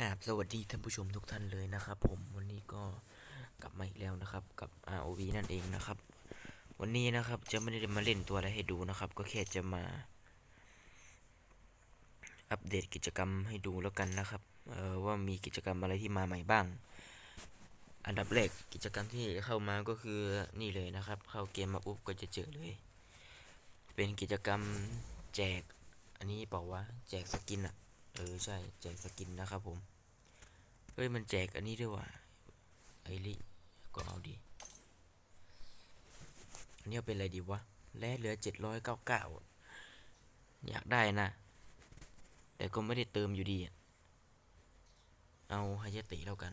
กราบสวัสดีท่านผู้ชมทุกท่านเลยนะครับผมวันนี้ก็กลับมาอีกแล้วนะครับกับ ROV นั่นเองนะครับ วันนี้นะครับจะไม่ได้มาเล่นตัวอะไรให้ดูนะครับ ก็แค่จะมา อัปเดตกิจกรรมให้ดูแล้วกันนะครับเออว่ามีกิจกรรมอะไรที่มาใหม่บ้าง อันดับแรกกิจกรรมที่เข้ามาก็คือนี่เลยนะครับ เข้าเกมมาปุ๊บก็จะเจอเลย เป็นกิจกรรมแจกอันนี้บอกว่าแจกสกินอะ เออ ใช่ แจกสกินนะครับผม เฮ้ย มันแจกอันนี้ด้วยว่ะไอริก็เอาดี อันนี้เป็นอะไรดีวะ แลเหลือเจ็ดร้อยเก้าเก้าอยากได้นะ แต่ก็ไม่ได้เติมอยู่ดี เอาไฮายติแล้วกัน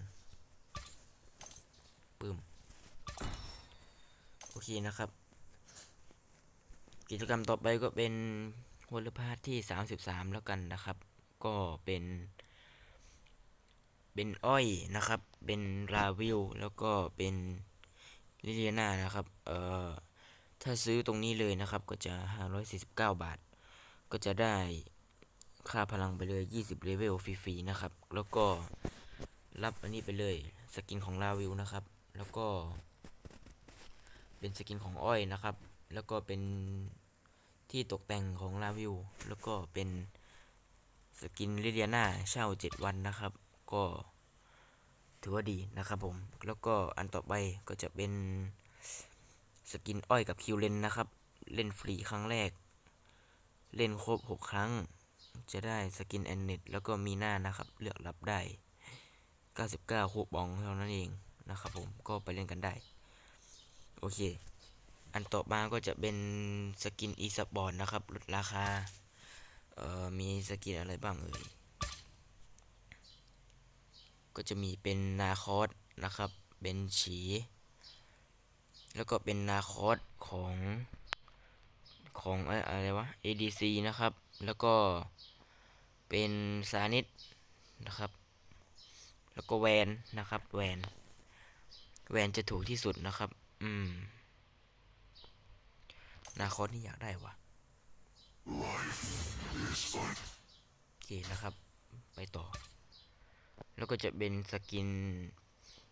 ปึ้มโอเคนะครับ กิจกรรมต่อไปก็เป็นวอลพาร์ทที่ 33 แล้วกันนะครับ ก็เป็น เป็นอ้อยนะครับ เป็นราวิลแล้วก็เป็นลิเลียนานะครับ เอ่อ ถ้าซื้อตรงนี้เลยนะครับ ก็จะ 549 บาท ก็จะได้ค่าพลังไปเลย 20 เลเวลฟรีๆนะครับ แล้วก็รับอันนี้ไปเลยสกินของราวิลนะครับ แล้วก็ เป็นสกินของอ้อยนะครับ แล้วก็เป็นที่ตกแต่งของลาวิว แล้วก็เป็น สกินลิเลียนาเช่า7วันนะครับ ก็ถือว่าดีนะครับผม แล้วก็อันต่อไปก็จะเป็นสกินอ้อยกับคิวเลนนะครับ เล่นฟรีครั้งแรก เล่นครบ 6 ครั้ง จะได้สกินแอนเน็ตแล้วก็มีหน้านะครับ เลือกรับได้ 99คูปองเท่านั้นเองนะครับผมก็ไปเล่นกันได้ โอเค อันต่อมาก็จะเป็นสกินอีสปอร์ตนะครับลดราคา เอ่อมีสกินอะไรบ้างเอ่ยก็จะมีเป็นนาคอสนะครับ เป็นฉี แล้วก็เป็นนาคอสของของอะอะไรวะ ADC นะครับ แล้วก็เป็นซานิดนะครับ แล้วก็แวนนะครับ แวน แวนจะถูกที่สุดนะครับ อืม นาคอสนี่อยากได้วะ โอเคนะครับ ไปต่อ แล้วก็จะเป็นสกิน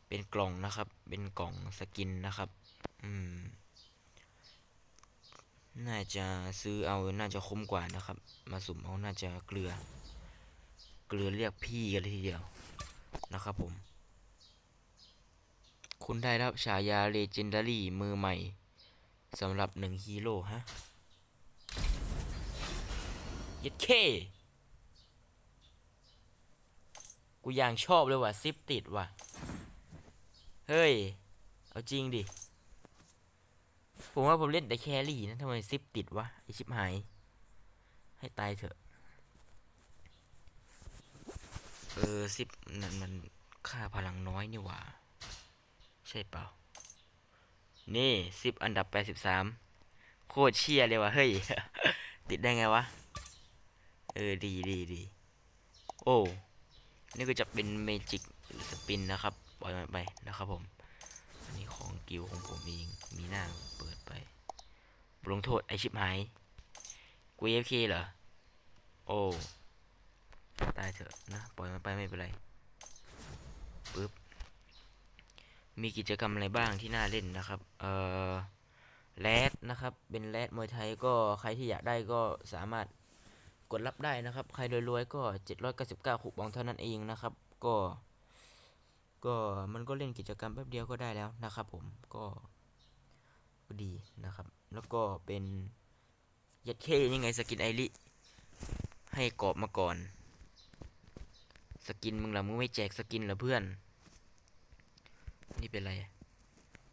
เป็นกล่องนะครับ เป็นกล่องสกินนะครับ อืม น่าจะซื้อเอา น่าจะคุ้มกว่านะครับ มาสุ่มเอา น่าจะเกลือ เกลือเรียกพี่กันเลยทีเดียว นะครับผม คุณได้รับฉายาเลเจนดารี่มือใหม่สำหรับหนึ่งฮีโร่ฮะ ยัดเค กูยังชอบเลยว่ะซิปติดว่ะ เฮ้ย เอาจริงดิ ผมว่าผมเล่นแต่แครี่นะทำไมซิปติดวะไอชิบหาย ให้ตายเถอะ เออซิปนั่นมันค่าพลังน้อยนี่หว่า ใช่เปล่า นี่สิบอันดับแปดสิบสามโคตรเชียเลยว่ะเฮ้ย ติดได้ไงวะ เออดีดีดีโอ้นี่ก็จะเป็นเมจิกสปินนะครับปล่อยมันไปนะครับผม อันนี้ของกิวของผมเองมีหน้าเปิดไปบทลงโทษไอชิบหายกูเอฟเคเหรอ โอ้ตายเถอะนะ ปล่อยมันไปไม่เป็นไรปึ๊บมีกิจกรรมอะไรบ้างที่น่าเล่นนะครับ เอ่อแรดนะครับ เป็นแรดมวยไทยก็ใครที่อยากได้ก็สามารถ กดรับได้นะครับ ใครรวยๆก็ 799คูปองเท่านั้นเองนะครับ ก็ ก็มันก็เล่นกิจกรรมแป๊บเดียวก็ได้แล้วนะครับ ผมก็ก็ดีนะครับ แล้วก็เป็นยัดเคยังไงสกินไอริให้กรอบมาก่อน สกินมึงละมึงไม่แจกสกินเหรอเพื่อน นี่เป็นอะไร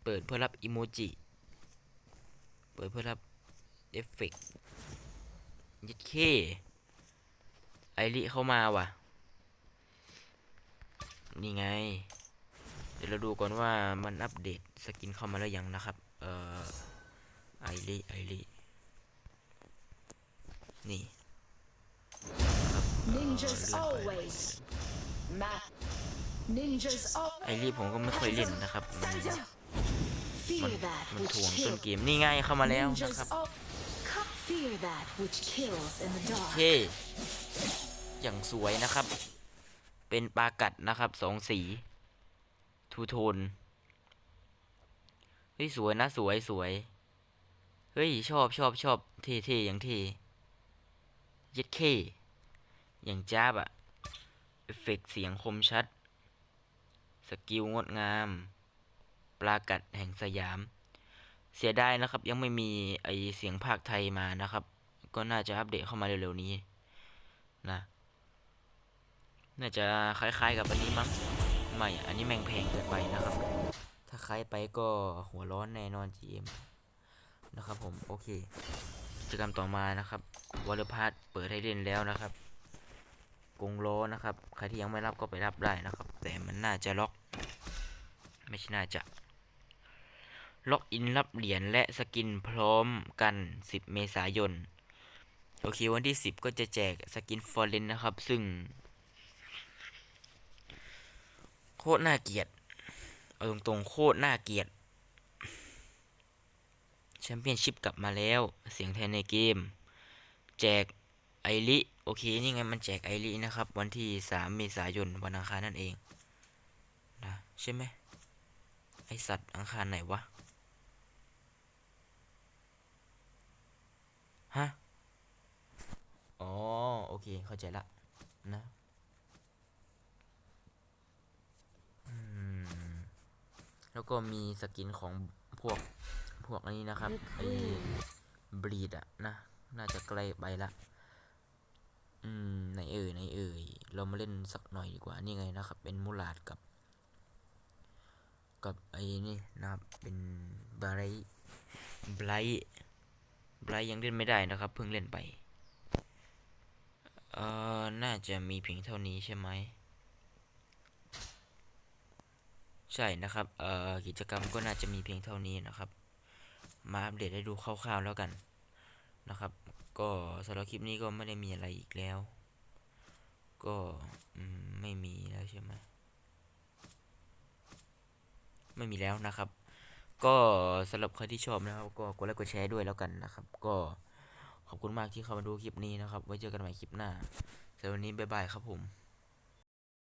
เปิดเพื่อรับอิโมจิ เปิดเพื่อรับเอฟเฟกต์ยัดเค ไอริเข้ามาว่ะ นี่ไง เดี๋ยวเราดูก่อนว่ามันอัปเดตสกินเข้ามาแล้วยังนะครับ เอ่อ ไอริไอรินี่ Ninjas always. Ma. Ninjas ไอ always. ริผมก็ไม่ค่อยเล่นนะครับ มัน Fear that มัน which ถ่วงต้น kills. เกมนี่ไงเข้ามาแล้วนะ Ninjas ครับ all. Fear that which kills in the โอ dark. เค อย่างสวยนะครับ เป็นปลากัดนะครับสองสีทูโทนเฮ้ยสวยนะสวยสวยเฮ้ยชอบชอบชอบเท่เท่อย่างเท่เย็ดเคอย่างจ้าบอะเอฟเฟกเสียงคมชัด สกิลงดงาม ปลากัดแห่งสยาม เสียดายนะครับ ยังไม่มีไอเสียงภาคไทยมานะครับ ก็น่าจะอัปเดตเข้ามาเร็วๆนี้นะ น่าจะคล้ายๆกับอันนี้มั้งไม่อันนี้แม่งแพงเกินไปนะครับ ถ้าคล้ายไปก็หัวร้อนแน่นอน GM นะครับผมโอเคกิจกรรมต่อมานะครับวอลเลพาร์เปิดให้เล่นแล้วนะครับกงล้อนะครับ ใครที่ยังไม่รับก็ไปรับได้นะครับ แต่มันน่าจะล็อก ไม่ใช่น่าจะล็อกอินรับเหรียญและสกินพร้อมกัน 10 เมษายน โอเค วันที่ 10 ก็จะแจกสกินฟอร์เรนนะครับ ซึ่ง โคตรน่าเกลียดเอาตรงๆโคตรน่าเกลียดแชมเปี้ยนชิพกลับมาแล้ว เสียงแทนในเกม แจกไอริโอเค นี่ไงมันแจกไอรินะครับ วันที่ 3 เมษายนวันอังคารนั่นเองนะใช่ไหมไอสัตว์อังคารไหนวะ ฮะ อ๋อ โอเค เข้าใจละนะ อืม แล้วก็มีสกินของพวกพวกอันนี้นะครับไอ้บลีดอะนะน่าจะใกล้ไปละอืมไหนเอ่ยไหนเอ่ยเรามาเล่นสักหน่อยดีกว่านี่ไงนะครับ เป็นมูลาดกับ กับไอ้นี่นะครับเป็นบรายบรายบรายยังเล่นไม่ได้นะครับ เพิ่งเล่นไปเอ่อน่าจะมีเพียงเท่านี้ใช่ไหม ใช่นะครับเอ่อกิจกรรมก็น่าจะมีเพียงเท่านี้นะครับ มาอัปเดตให้ดูคร่าวๆแล้วกันนะครับ ก็สำหรับคลิปนี้ก็ไม่ได้มีอะไรอีกแล้ว ก็ไม่มีแล้วใช่ไหมไม่มีแล้วนะครับ ก็สำหรับใครที่ชอบนะครับ ก็กดไลค์กดแชร์ด้วยแล้วกันนะครับ ก็ขอบคุณมากที่เข้ามาดูคลิปนี้นะครับ ไว้เจอกันใหม่คลิปหน้าสำหรับวันนี้บ๊ายบายครับผม